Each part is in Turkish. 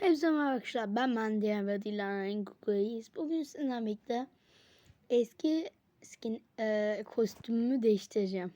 Hepsi merhaba arkadaşlar. Ben Mendiyen ve Dilan Kukuyiz. Bugün sizinle birlikte eski skin e, kostümümü değiştireceğim.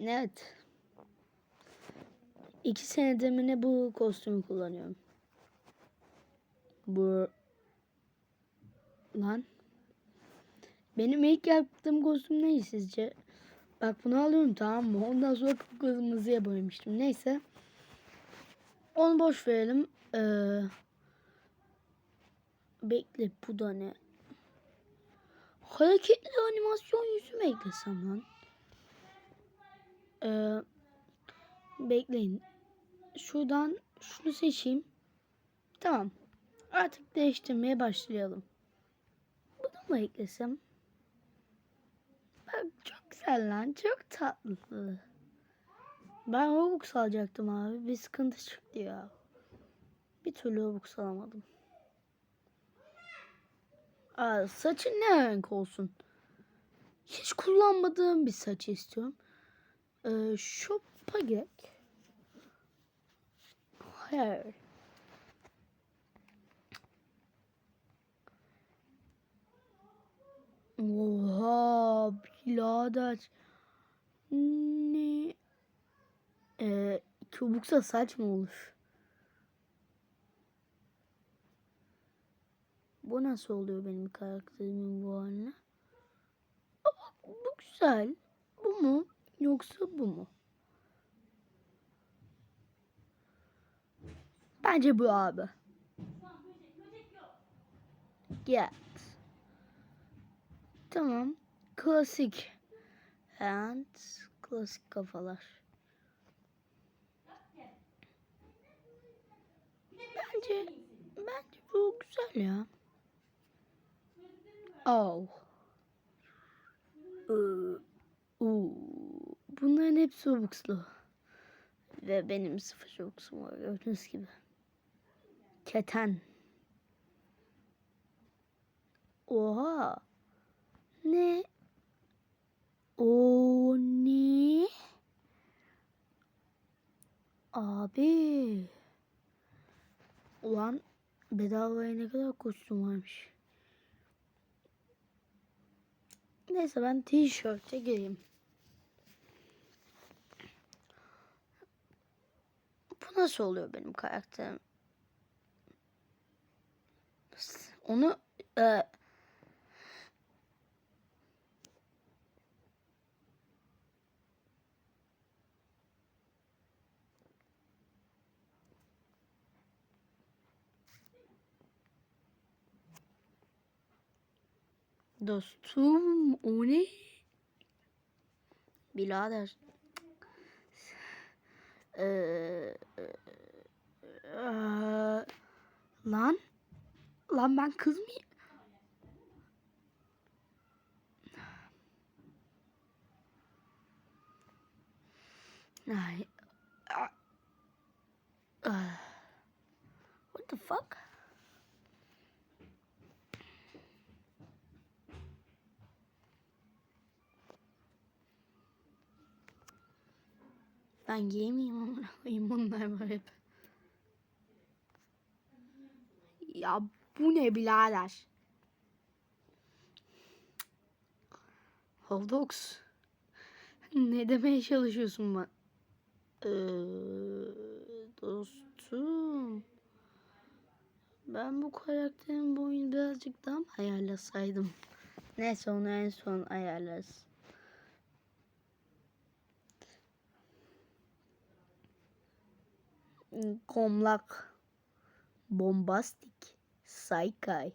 Evet. İki senedir mi ne bu kostümü kullanıyorum. Bu lan. Benim ilk yaptığım kostüm neydi sizce? Bak bunu alıyorum tamam mı? Ondan sonra kırmızıya boyamıştım. Neyse. Onu boş verelim. Ee, bekle bu da ne? Hareketli animasyon yüzü mü eklesem lan? Ee, bekleyin. Şuradan şunu seçeyim. Tamam. Artık değiştirmeye başlayalım. Bunu mu eklesem? Bak çok güzel lan. Çok tatlı. Ben Robux alacaktım abi. Bir sıkıntı çıktı ya. Bir türlü Robux alamadım. Aa, saçın ne renk olsun? Hiç kullanmadığım bir saç istiyorum. Ee, şopa gerek. Hayır. Oha birader. Ne? Çubuksa saç mı olur? Bu nasıl oluyor benim karakterimin bu haline? Aa, bu güzel. Bu mu? Yoksa bu mu? Bence bu abi. Get. Tamam. Klasik. And klasik kafalar. Bence bence bu güzel ya. Oh. Oo. Bunların hepsi Robux'lu. Ve benim sıfır Robux'um var gördüğünüz gibi. Keten. Oha. Ne? O ne? Abi. Ulan bedavaya ne kadar kostüm varmış. Neyse ben tişörte gireyim. Bu nasıl oluyor benim karakterim? Onu e, Dostum o ne? Birader. Ee, ee, lan. Lan ben kız mıyım? Ay. ah. What the fuck? Ben giyemeyeyim ama koyayım bunlar var hep. Ya bu ne birader? Holdox. Ne demeye çalışıyorsun ben? Ee, dostum. Ben bu karakterin boyunu birazcık daha mı ayarlasaydım? Neyse onu en son ayarlarız. Komlak. Bombastic. Saikai.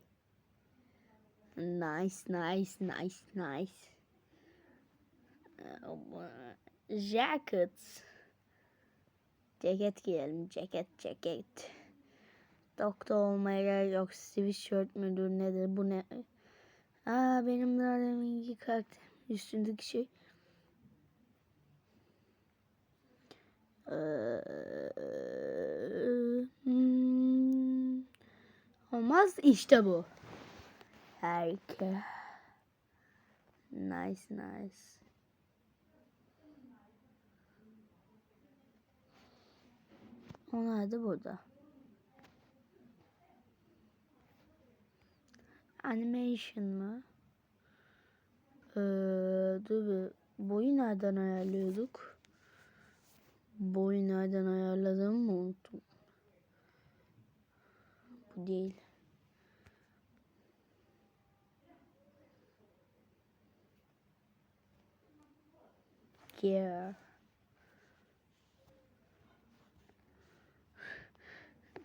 Nice, nice, nice, nice. Jacket. Ceket giyelim. Ceket, ceket. Doktor olmaya gerek yok. Sweatshirt müdür nedir bu ne? Aa benim daha deminki karakter üstündeki şey. Ee, hmm, olmaz işte bu. Erke. Nice nice. Onlar da burada. Animation mı? Ee, dur bir boyu nereden ayarlıyorduk? Boyu nereden ayarladığımı mı unuttum? Bu değil. Yeah.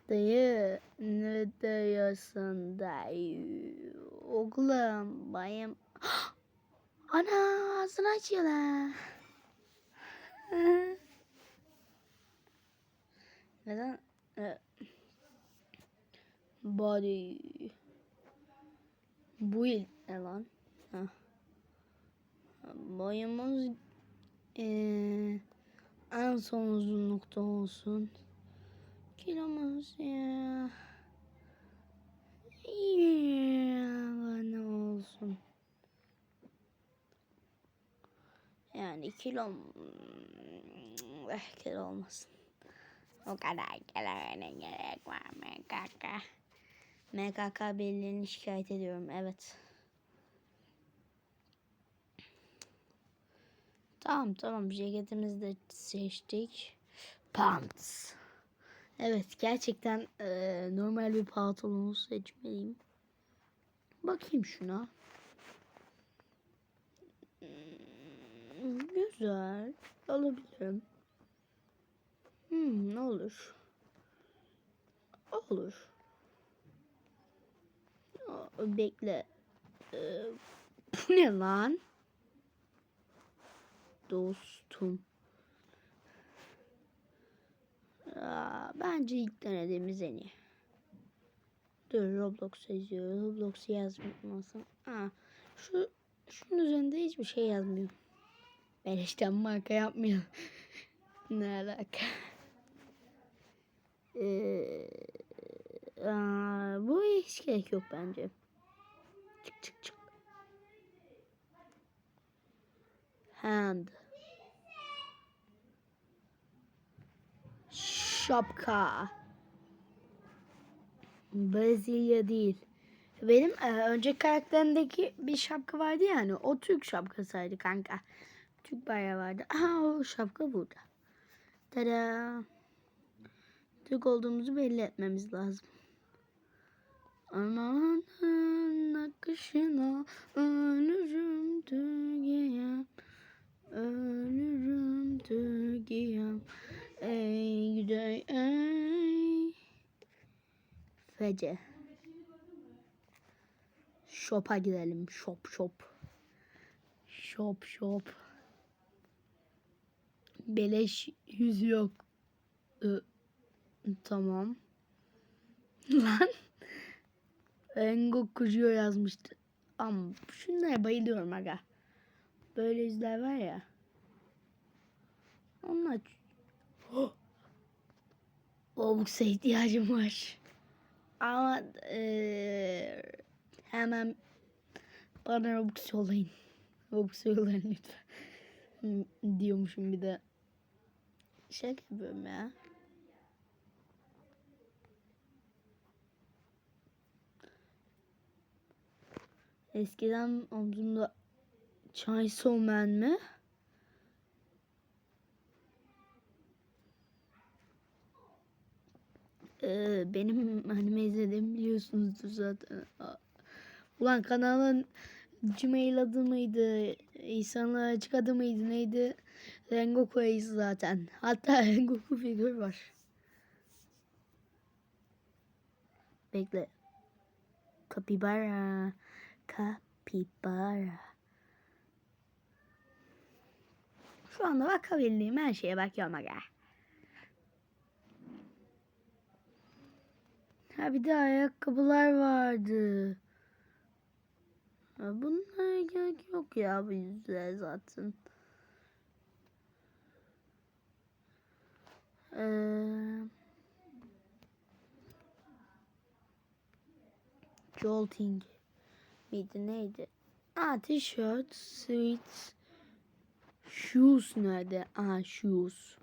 Dayı ne diyorsun dayı? Oğlum bayım. Ana ağzını açıyor lan. Neden? Ee, Body. Bu il ne lan? Ha. Boyumuz ee, en son uzunlukta olsun. Kilomuz ya. Ya ne olsun. Yani kilom eh, kilo olmasın. O kadar kiloya gerek var MKK. MKK belirlerini şikayet ediyorum. Evet. Tamam tamam ceketimizi de seçtik. Pants. Evet gerçekten e, normal bir pantolonu seçmeliyim. Bakayım şuna. Hmm, Güzel. Alabilirim. Hmm, olur. Olur. Bekle. Ee, bu ne lan? Dostum. Aa, bence ilk denediğimiz en iyi. Dur Roblox yazıyor. Roblox yazmasın. Aa, şu şunun üzerinde hiçbir şey yazmıyor. Beleşten marka yapmıyor. ne alaka? Ee, aa, bu hiç gerek yok bence. Çık çık çık. Hand. Şapka. Brezilya değil. Benim e, önceki karakterimdeki bir şapka vardı yani. O Türk şapkasıydı kanka. Türk bayrağı vardı. Aha o şapka burada. Tada. Türk olduğumuzu belli etmemiz lazım. Amanın akışına ölürüm Türkiye'm. Ölürüm Türkiye'm. Ey güzel ey. Fece. Shop'a gidelim. Shop shop. Shop shop. Beleş yüz yok. Ee, tamam. Lan. Engo kuruyor yazmıştı. Ama şunlara bayılıyorum aga. Böyle yüzler var ya. Onlar oh. Obuks'a ihtiyacım var. Ama eee, hemen bana Robux yollayın. Robux yollayın lütfen. Diyormuşum bir de. Şaka yapıyorum ya. Eskiden omzumda Chainsaw Man mi? Ee, benim anime izlediğimi biliyorsunuzdur zaten. Ulan kanalın Gmail adı mıydı? İnsanlar açık adı mıydı? Neydi? Rengoku Ace zaten. Hatta Rengoku figür var. Bekle. Kapibara. Kapibara. Şu anda bakabildiğim her şeye bakıyorum aga. Ha bir de ayakkabılar vardı. Bunlara gerek yok ya bu yüzde zaten. Ee, jolting miydi neydi? Aa tişört, sweet, shoes nerede? Aa shoes.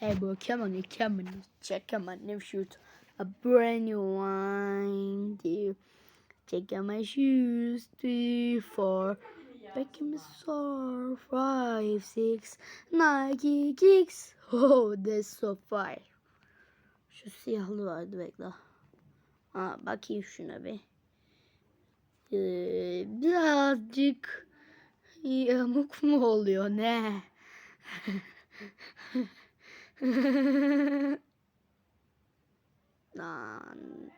Hey bro, come on, come on, check come on, new shoot. A brand new one, dear. Check out my shoes. Three, four. Back in my. Five, six. Nike kicks. Oh, that's so fire. Şu siyahlı vardı bekle. Ha, bakayım şuna bir. Ee, birazcık yamuk mu oluyor ne? Lan.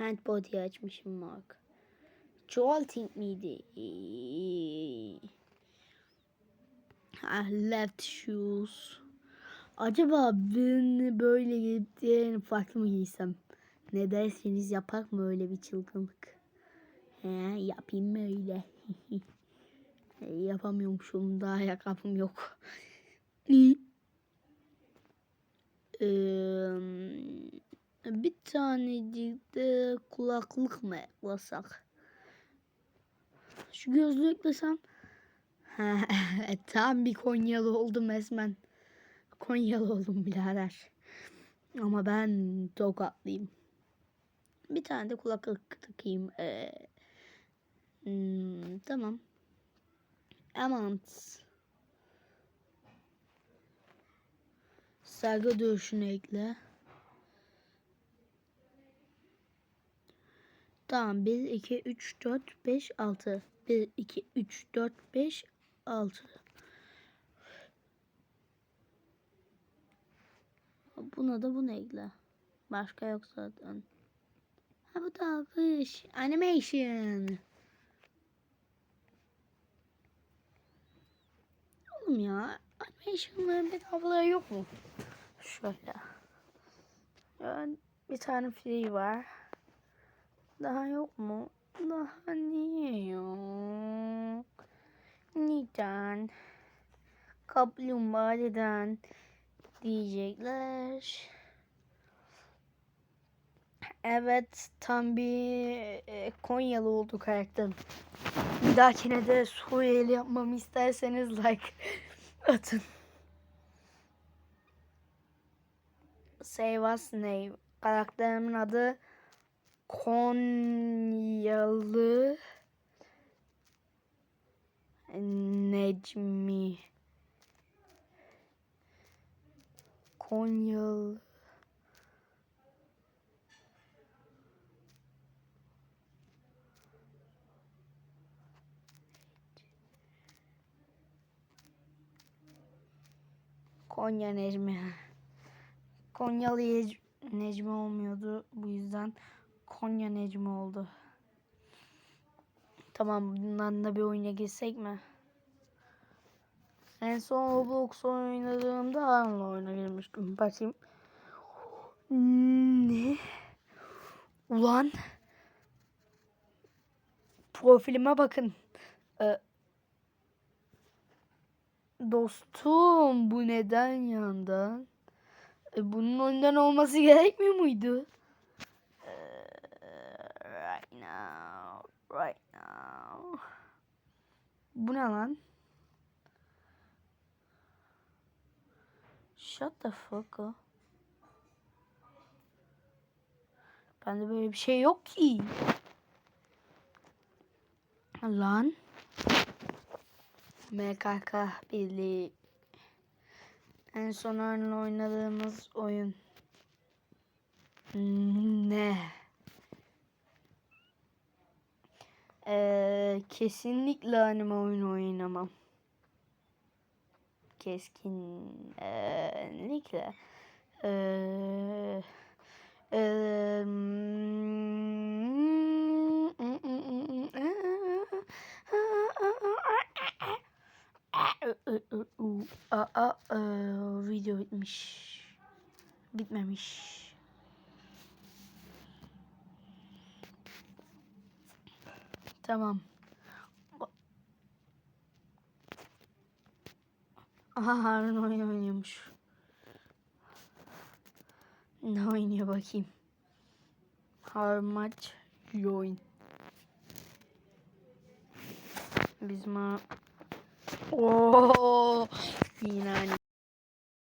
Handbody açmışım Mark. Çoğaltink miydi? Ah, left shoes. Acaba ben böyle giyip diğerini farklı mı giysem? Ne derseniz yapar mı öyle bir çılgınlık? He, yapayım mı öyle? Yapamıyormuşum daha ayakkabım yok. Eee, bir tanecik de kulaklık mı eklasak? Şu gözlüğü eklesem. Ha, Tam bir Konyalı oldum resmen. Konyalı oldum birader. Ama ben tokatlıyım. Bir tane de kulaklık takayım. Ee, hmm, tamam. Amant. Saygı duruşunu ekle. Tamam 1, 2, 3, 4, 5, 6. 1, 2, 3, 4, 5, 6. Buna da bunu ekle. Başka yok zaten. Ha bu da alkış. Animation. Oğlum ya. Animation'ların bedavaları yok mu? Şöyle. Yani bir tane free var. Daha yok mu? Daha niye yok? Neden? Kaplumbağa neden? Diyecekler. Evet tam bir e, Konyalı oldu karakterim. Bir dahakine de Suriyeli yapmamı isterseniz like atın. Say what's name. Karakterimin adı Konyalı Necmi. Konyalı Konya Necmi. Konyalı Necmi olmuyordu. Bu yüzden Konya Necmi oldu. Tamam bundan da bir oyuna girsek mi? En son Roblox oynadığımda Harun'la oyuna girmiştim. Bakayım. Ne? Ulan. Profilime bakın. Ee, dostum bu neden yandan? E, bunun önden olması gerekmiyor muydu? Right now. Right now. Bu ne lan? Shut the fuck up. Bende böyle bir şey yok ki. Lan. MKK Birliği. En son Arn'la oynadığımız oyun. Ne? Ee, kesinlikle anime oyunu oynamam. Keskinlikle. Ee, video bitmiş. Bitmemiş. Tamam. Aha Harun oyun oynuyormuş. Ne oynuyor bakayım. How much join. Biz ma... Oo, yine aynı.